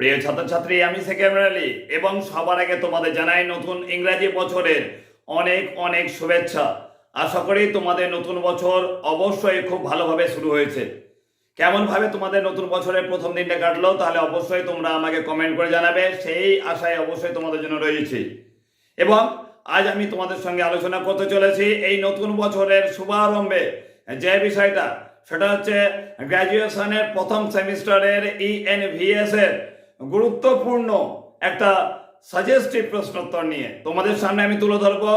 প্রিয় ছাত্রছাত্রী, আমি সেকেন্ডার আলী এবং সবার আগে তোমাদের জানাই নতুন ইংরাজি বছরের অনেক অনেক শুভেচ্ছা। আশা করি তোমাদের নতুন বছর অবশ্যই খুব ভালোভাবে শুরু হয়েছে। কেমন ভাবে তোমাদের নতুন বছরের প্রথম দিনটা কাটলো, তাহলে অবশ্যই তোমরা আমাকে কমেন্ট করে জানাবে, সেই আশায় অবশ্যই তোমাদের জন্য রয়েছি। এবং আজ আমি তোমাদের সঙ্গে আলোচনা করতে চলেছি এই নতুন বছরের শুভারম্ভে যে বিষয়টা, সেটা হচ্ছে গ্র্যাজুয়েশনের প্রথম সেমিস্টারের ইএনভিএস এর গুরুত্বপূর্ণ একটা সাজেস্টিভ প্রশ্নোত্তর নিয়ে। তোমাদের সামনে আমি তুলে ধরবো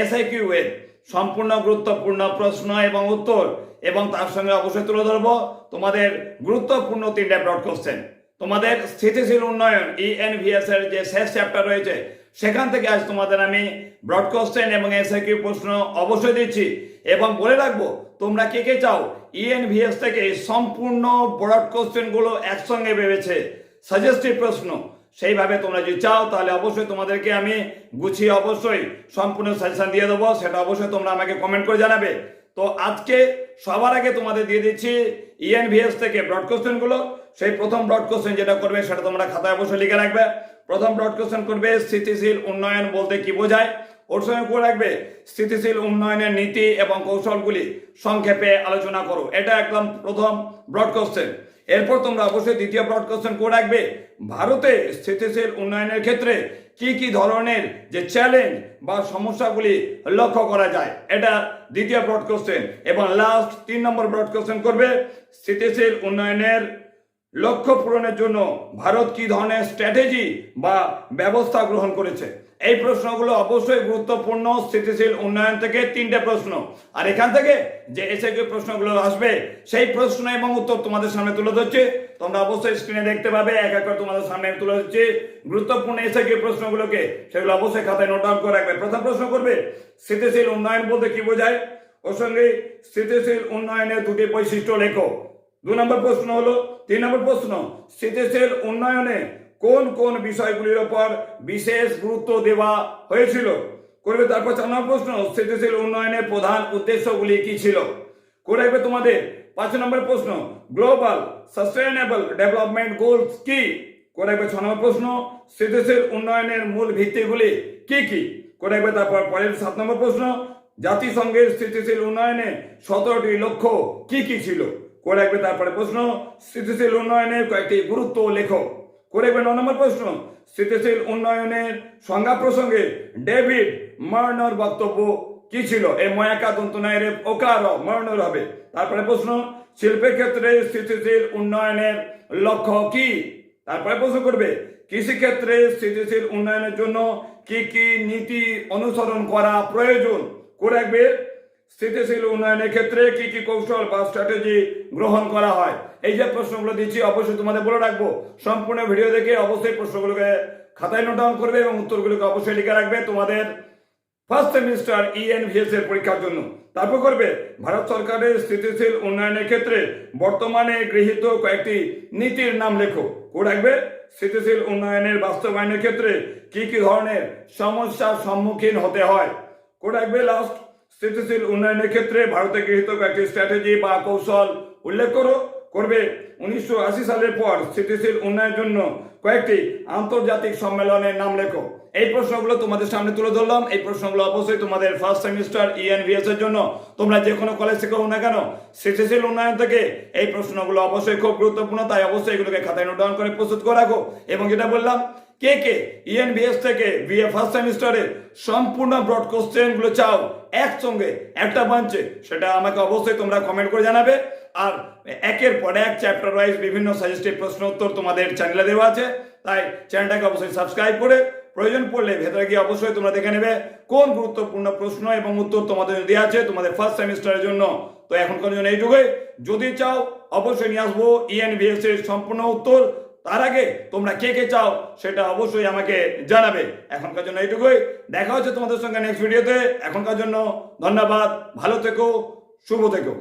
এসআইকিউ এর সম্পূর্ণ গুরুত্বপূর্ণ প্রশ্ন এবং উত্তর এবং তার সঙ্গে অবশ্যই তুলে ধরবো তোমাদের গুরুত্বপূর্ণ তিনটে ব্রড কোশ্চেন তোমাদের স্থিতিশীল উন্নয়ন ইএনভিএস এর যে শেষ চ্যাপ্টার রয়েছে, সেখান থেকে আজ তোমাদের আমি ব্রড কোশ্চেন এবং এসআইকিউ প্রশ্ন অবশ্যই দিচ্ছি এবং বলে রাখব, তোমরা কে কে চাও ইএনভিএস থেকে সম্পূর্ণ ব্রড কোশ্চেনগুলো একসঙ্গে ভেবেছে সাজেস্টিভ প্রশ্ন। সেইভাবে তোমরা যদি চাও, তাহলে অবশ্যই তোমাদেরকে আমি গুছিয়ে অবশ্যই সম্পূর্ণ সাজেশন দিয়ে দেবো। সেটা অবশ্যই তোমরা আমাকে কমেন্ট করে জানাবে। তো আজকে সবার আগে তোমাদের দিয়ে দিচ্ছি ইএনভিএস থেকে ব্রড কোশ্চেনগুলো সেই প্রথম ব্রড কোশ্চেন যেটা করবে, সেটা তোমরা খাতায় অবশ্যই লিখে রাখবে। প্রথম ব্রড কোশ্চেন করবে, স্থিতিশীল উন্নয়ন বলতে কি বোঝায়? ওর সঙ্গে করে রাখবে, স্থিতিশীল উন্নয়নের নীতি এবং কৌশলগুলি সংক্ষেপে আলোচনা করো। এটা একদম প্রথম ব্রড কোশ্চেন এরপর তোমরা অবশ্যই দ্বিতীয় ব্রড কোশ্চেন করে রাখবে। ভারতে স্থিতিশীল উন্নয়নের ক্ষেত্রে কি কি ধরনের যে চ্যালেঞ্জ বা সমস্যাগুলি লক্ষ্য করা যায়, এটা দ্বিতীয় ব্রড কোশ্চেন এবং লাস্ট তিন নম্বর ব্রড কোশ্চেন করবে। স্থিতিশীল উন্নয়নের লক্ষ্য পূরণের জন্য ভারত কি ধরনের স্ট্র্যাটেজি বা ব্যবস্থা গ্রহণ করেছে? এই প্রশ্নগুলো অবশ্যই গুরুত্বপূর্ণ, স্থিতিশীল উন্নয়ন থেকে তিনটে প্রশ্ন। আর এখান থেকে যে এসে যে প্রশ্নগুলো আসবে, সেই প্রশ্ন এবং উত্তর তোমাদের সামনে তুলে ধরছে। তোমরা অবশ্যই স্ক্রিনে দেখতে পাবে, এক এক তোমাদের সামনে তুলে ধরছি। গুরুত্বপূর্ণ এসে যে প্রশ্নগুলোকে সেগুলো অবশ্যই খাতায় নোট ডাউন করে রাখবে। প্রথম প্রশ্ন করবে, স্থিতিশীল উন্নয়ন বলতে কি বোঝায়? ওর সঙ্গে স্থিতিশীল উন্নয়নের দুটি বৈশিষ্ট্য লেখো। দু নম্বর প্রশ্ন হলো, তিন নম্বর প্রশ্ন, স্থিতিশীল উন্নয়নে কোন কোন বিষয়গুলির ওপর বিশেষ গুরুত্ব দেওয়া হয়েছিল? করবে তারপর চার নম্বর প্রশ্ন, স্থিতিশীল উন্নয়নের প্রধান উদ্দেশ্যগুলি কি ছিল? করে রাখবে তোমাদের পাঁচ নম্বর প্রশ্ন, গ্লোবাল সাস্টেনেবল ডেভেলপমেন্ট গোলস কি? করে রাখবে ছ নম্বর প্রশ্ন, স্থিতিশীল উন্নয়নের মূল ভিত্তিগুলি কি কি? করে তারপর পরের সাত নম্বর প্রশ্ন, জাতিসংঘের স্থিতিশীল উন্নয়নে সতেরোটি লক্ষ্য কি কি ছিল? করে রাখবে তারপরে প্রশ্ন, স্থিতিশীল উন্নয়নের কয়েকটি গুরুত্ব লেখো। করে নম্বর প্রশ্ন, স্থিতিশীল উন্নয়নের সংজ্ঞা প্রসঙ্গে ডেভিড মার্নার বক্তব্য কি ছিল? এই ময়াকা দন্তনায়ের ওকার মার্নার হবে। তারপরে প্রশ্ন, শিল্পের ক্ষেত্রে স্থিতিশীল উন্নয়নের লক্ষ্য কি? তারপরে প্রশ্ন করবে, কৃষিক্ষেত্রে স্থিতিশীল উন্নয়নের জন্য কি কি নীতি অনুসরণ করা প্রয়োজন? করে রাখবে স্থিতিশীল উন্নয়নের ক্ষেত্রে কি কি কৌশল বা স্ট্র্যাটেজি গ্রহণ করা হয়? এই যে প্রশ্নগুলো দিচ্ছি, অবশ্যই তোমাদের বলে রাখব। সম্পূর্ণ ভিডিও দেখে অবশ্যই প্রশ্নগুলোকে খাতায় নোট ডাউন করবে এবং উত্তরগুলোকে অবশ্যই লিখে রাখবে তোমাদের ফার্স্ট সেমিস্টার ইএনভিএস এর পরীক্ষার জন্য। তারপর করবে, ভারত সরকারের স্থিতিশীল উন্নয়নের ক্ষেত্রে বর্তমানে গৃহীত কয়েকটি নীতির নাম লেখো। করে রাখবে, স্থিতিশীল উন্নয়নের বাস্তবায়নের ক্ষেত্রে কি কি ধরনের সমস্যার সম্মুখীন হতে হয়? করে রাখবে লাস্ট স্থিতিশীল উন্নয়নের ক্ষেত্রে ভারতে গৃহীত কয়েকটি স্ট্র্যাটেজি বা কৌশল উল্লেখ করো, করবে। উনিশশো আশি সালের পর স্থিতিশীল উন্নয়নের জন্য কয়েকটি আন্তর্জাতিক সম্মেলনের নাম লেখো। এই প্রশ্নগুলো তোমাদের সামনে তুলে ধরলাম। এই প্রশ্নগুলো অবশ্যই তোমাদের ফার্স্ট সেমিস্টার ইএনভিএস এর জন্য। তোমরা যে কোনো কলেজ থেকে না কেন, স্থিতিশীল উন্নয়ন থেকে এই প্রশ্নগুলো অবশ্যই খুব গুরুত্বপূর্ণ। তাই অবশ্যই এগুলোকে খাতায় নোট ডাউন করে প্রস্তুত করে রাখো। এবং যেটা বললাম কে কে ইএনভিএস থেকে বিএ ফার্স্ট সেমিস্টারে সম্পূর্ণ ব্রড কোশ্চেনগুলো চাও একসঙ্গে, একটা বাঞ্চে সেটা আমাকে অবশ্যই তোমরা কমেন্ট করে জানাবে। আর একের পর এক চ্যাপ্টার ওয়াইজ বিভিন্ন সাজেস্টিভ প্রশ্ন উত্তর তোমাদের চ্যানেলে দেওয়া আছে। তাই চ্যানেলটাকে অবশ্যই সাবস্ক্রাইব করে, প্রয়োজন পড়লে ভেতরে গিয়ে অবশ্যই তোমরা দেখে নেবে কোন গুরুত্বপূর্ণ প্রশ্ন এবং উত্তর তোমাদের দেওয়া আছে তোমাদের ফার্স্ট সেমিস্টারের জন্য। তো এখনকার জন্য এইটুকুই। যদি চাও, অবশ্যই নিয়ে আসব ইএনভিএস এর সম্পূর্ণ উত্তর। তার আগে তোমরা কে কে চাও সেটা অবশ্যই আমাকে জানাবে। এখনকার জন্য এইটুকুই। দেখা হচ্ছে তোমাদের সঙ্গে নেক্সট ভিডিওতে এখনকার জন্য ধন্যবাদ। ভালো থেকো, শুভ থেকো।